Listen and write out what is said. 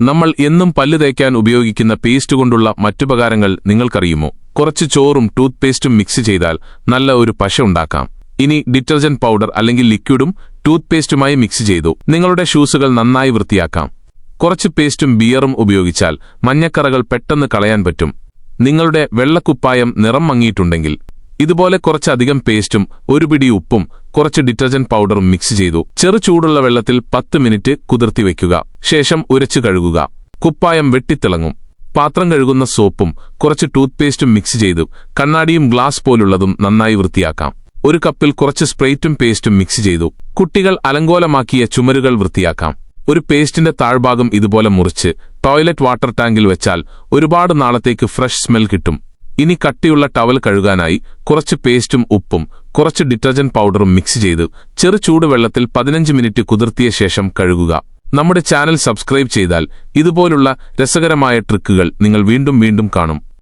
നമ്മൾ എന്നും പല്ല് തേക്കാൻ ഉപയോഗിക്കുന്ന പേസ്റ്റ് കൊണ്ടുള്ള മറ്റുപകാരങ്ങൾ നിങ്ങൾക്കറിയുമോ? കുറച്ച് ചോറും ടൂത്ത് പേസ്റ്റും മിക്സ് ചെയ്താൽ നല്ല ഒരു പശ ഉണ്ടാക്കാം. ഇനി ഡിറ്റർജന്റ് പൗഡർ അല്ലെങ്കിൽ ലിക്വിഡും ടൂത്ത് പേസ്റ്റുമായി മിക്സ് ചെയ്തു. നിങ്ങളുടെ ഷൂസുകൾ നന്നായി വൃത്തിയാക്കാം. കുറച്ച് പേസ്റ്റും ബിയറും ഉപയോഗിച്ചാൽ മഞ്ഞക്കറകൾ പെട്ടെന്ന് കളയാൻ പറ്റും. നിങ്ങളുടെ വെള്ളക്കുപ്പായം നിറം മങ്ങിയിട്ടുണ്ടെങ്കിൽ ഇതുപോലെ കുറച്ചധികം പേസ്റ്റും ഒരു പിടി ഉപ്പും കുറച്ച് ഡിറ്റർജന്റ് പൗഡറും മിക്സ് ചെയ്തു. ചെറു ചൂടുള്ള വെള്ളത്തിൽ പത്ത് മിനിറ്റ് കുതിർത്തി വയ്ക്കുക ശേഷം ഉരച്ചു കഴുകുക. കുപ്പായം വെട്ടിത്തിളങ്ങും. പാത്രം കഴുകുന്ന സോപ്പും കുറച്ച് ടൂത്ത് പേസ്റ്റും മിക്സ് ചെയ്തു. കണ്ണാടിയും ഗ്ലാസ് പോലുള്ളതും നന്നായി വൃത്തിയാക്കാം. ഒരു കപ്പിൽ കുറച്ച് സ്പ്രൈറ്റും പേസ്റ്റും മിക്സ് ചെയ്തു. കുട്ടികൾ അലങ്കോലമാക്കിയ ചുമരുകൾ വൃത്തിയാക്കാം. ഒരു പേസ്റ്റിന്റെ താഴ്ഭാഗം ഇതുപോലെ മുറിച്ച് ടോയ്ലറ്റ് വാട്ടർ ടാങ്കിൽ വെച്ചാൽ ഒരുപാട് നാളത്തേക്ക് ഫ്രഷ് സ്മെൽ കിട്ടും. ഇനി കട്ടിയുള്ള ടവൽ കഴുകാനായി കുറച്ച് പേസ്റ്റും ഉപ്പും കുറച്ച് ഡിറ്റർജന്റ് പൗഡറും മിക്സ് ചെയ്ത് ചെറു ചൂടുവെള്ളത്തിൽ പതിനഞ്ച് മിനിറ്റ് കുതിർത്തിയ ശേഷം കഴുകുക. നമ്മുടെ ചാനൽ സബ്സ്ക്രൈബ് ചെയ്താൽ ഇതുപോലുള്ള രസകരമായ ട്രിക്കുകൾ നിങ്ങൾ വീണ്ടും വീണ്ടും കാണും.